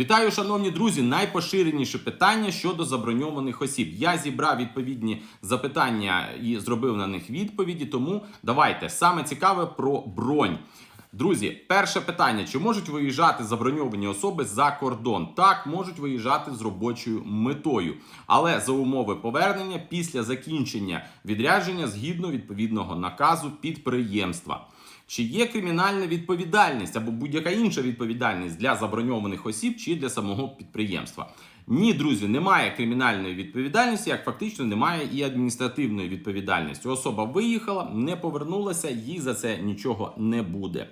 Вітаю, шановні друзі! Найпоширеніше питання щодо заброньованих осіб. Я зібрав відповідні запитання і зробив на них відповіді. Тому давайте саме цікаве про бронь. Друзі, перше питання: чи можуть виїжджати заброньовані особи за кордон? Так, можуть виїжджати з робочою метою, але за умови повернення після закінчення відрядження згідно відповідного наказу підприємства. Чи є кримінальна відповідальність або будь-яка інша відповідальність для заброньованих осіб чи для самого підприємства? Ні, друзі, немає кримінальної відповідальності, як фактично немає і адміністративної відповідальності. Особа виїхала, не повернулася, їй за це нічого не буде.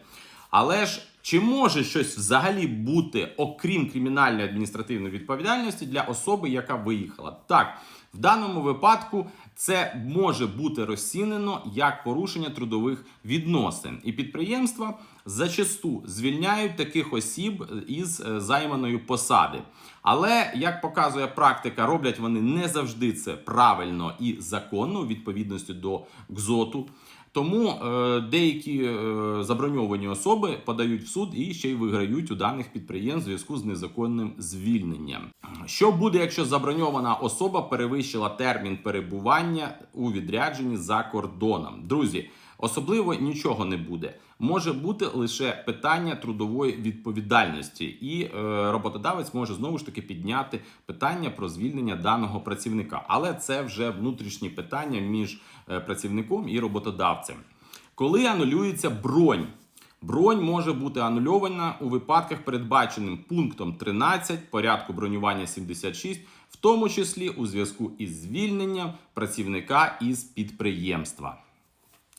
Але ж чи може щось взагалі бути, окрім кримінальної адміністративної відповідальності для особи, яка виїхала? Так, в даному випадку це може бути розцінено як порушення трудових відносин, і підприємства зачасту звільняють таких осіб із е, займаної посади. Але як показує практика, роблять вони не завжди це правильно і законно у відповідності до ГЗОТу. Тому е, деякі е, заброньовані особи подають в суд і ще й виграють у даних підприємств в зв'язку з незаконним звільненням. Що буде, якщо заброньована особа перевищила термін перебування у відрядженні за кордоном? Друзі, особливо нічого не буде. Може бути лише питання трудової відповідальності, і е, роботодавець може знову ж таки підняти питання про звільнення даного працівника. Але це вже внутрішні питання між е, працівником і роботодавцем. Коли анулюється бронь, бронь може бути анульована у випадках, передбаченим пунктом 13 порядку бронювання 76, в тому числі у зв'язку із звільненням працівника із підприємства.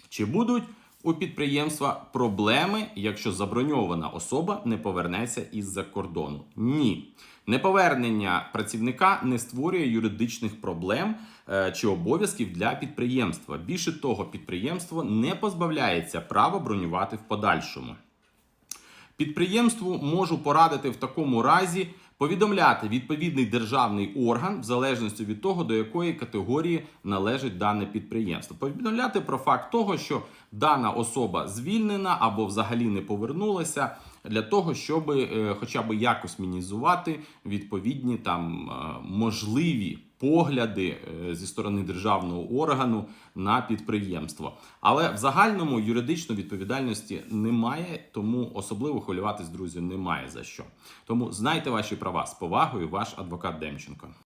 Чи будуть у підприємства проблеми, якщо заброньована особа не повернеться із-за кордону? Ні. Неповернення працівника не створює юридичних проблем е, чи обов'язків для підприємства. Більше того, підприємство не позбавляється права бронювати в подальшому. Підприємству можу порадити в такому разі повідомляти відповідний державний орган в залежності від того, до якої категорії належить дане підприємство. Повідомляти про факт того, що дана особа звільнена або взагалі не повернулася, для того, щоб е, хоча б якось мінізувати відповідні там е, можливі погляди е, зі сторони державного органу на підприємство. Але в загальному юридичної відповідальності немає, тому особливо хвилюватись, друзі, немає за що. Тому знайте ваші права з повагою, ваш адвокат Демченко.